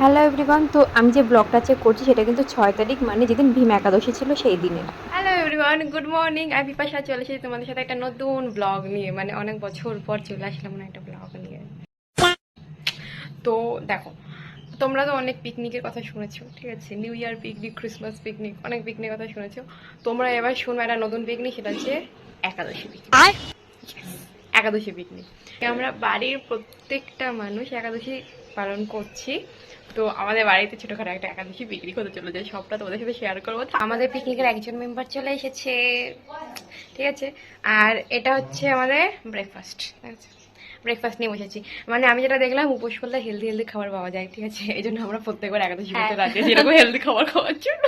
Hello everyone তো আমি যে ব্লগটা চেক করছি সেটা কিন্তু ছয় তারিখ মানে যেদিন ভীম একাদশী ছিল সেই দিনে। হ্যালো এভরিওয়ান গুড মর্নিং আমি বিপাশা চলে এসেছি তোমাদের সাথে একটা নতুন ব্লগ নিয়ে মানে অনেক বছর পর চলে আসলাম না একটা ব্লগ নিয়ে। তো দেখো তোমরা তো অনেক পিকনিকের কথা শুনেছো ঠিক আছে? New year picnic Christmas picnic অনেক পিকনিকের কথা শুনেছো। তোমরা এবার শুনবে একটা নতুন পিকনিক সেটা হচ্ছে একাদশী পিকনিক একাদশী পিকনিক আমরা বাড়ির প্রত্যেকটা মানুষ একাদশী পালন করছি। তো আমাদের বাড়িতে ছোটখাটো একটা একাদশী পিকনিক হতে যায় সবটা তোমাদের সাথে শেয়ার করব। আমাদের পিকনিকের একজন মেম্বার চলে এসেছে। ঠিক আছে? আর এটা হচ্ছে আমাদের ব্রেকফাস্ট ঠিক আছে? ব্রেকফাস্ট নিয়ে বসেছি। মানে আমি যেটা দেখলাম উপোস করলে হেলদি হেলদি খাবার পাওয়া যায় ঠিক আছে? এই জন্য আমরা প্রত্যেকবার একাদশী করতে হেলদি খাবার খাওয়ার জন্য।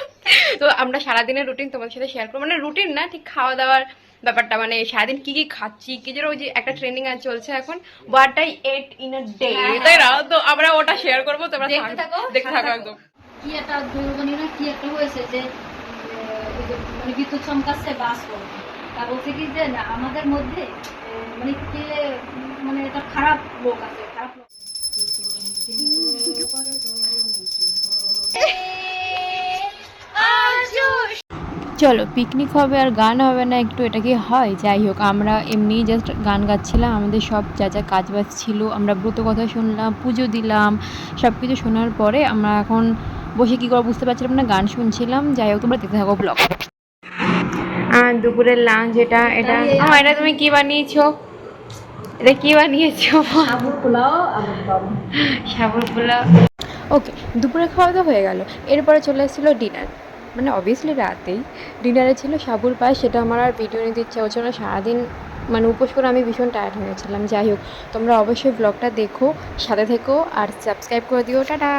তো আমরা সারাদিনের রুটিন তোমাদের সাথে শেয়ার করব। মানে রুটিন না ঠিক খাওয়া দাওয়ার ব্যাপারটা মানে সারাদিন কি কি খাচ্ছি কি যেন ওই যে একটা ট্রেনিং আর চলছে এখন what I ate in a day তাই না? তো আমরা ওটা শেয়ার করব তোমরা দেখতে থাকো, দেখতে থাকো একদম। কি একটা দুর্ঘটনা না কি একটা হয়েছে যে মানে বিদ্যুৎ চমকাচ্ছে বাস তা বলছে কি যে আমাদের মধ্যে মানে কে মানে এটা খারাপ লোক আছে খারাপ লোক চলো পিকনিক হবে আর গান হবে না একটু এটা কি হয়? যাই হোক আমরা এমনি জাস্ট গান গাচ্ছিলাম আমাদের সব যা যা কাজ বাজ ছিল আমরা ব্রত কথা শুনলাম পুজো দিলাম সব কিছু শোনার পরে আমরা এখন বসে কী করে বুঝতে পারছিলাম না গান শুনছিলাম। যাই হোক তোমরা দেখতে থাকো ব্লগ আর দুপুরের লাঞ্চ এটা এটা। এটা তুমি কি বানিয়েছো? এটা কি বানিয়েছো? আবুর পোলাও সাবুর পোলাও। ওকে দুপুরে খাওয়া দাওয়া হয়ে গেল। এরপরে চলে এসেছিল ডিনার মানে অবভিয়াসলি রাতেই ডিনারে ছিল, সাবুর পায়ে সেটা আমার আর ভিডিও নিতে ইচ্ছা হচ্ছে না। সারাদিন মানে উপোস করে আমি ভীষণ টায়ার্ড হয়েছিলাম যাই হোক, তোমরা অবশ্যই ব্লগটা দেখো, সাথে থেকো আর সাবস্ক্রাইব করে দিও। টাটা!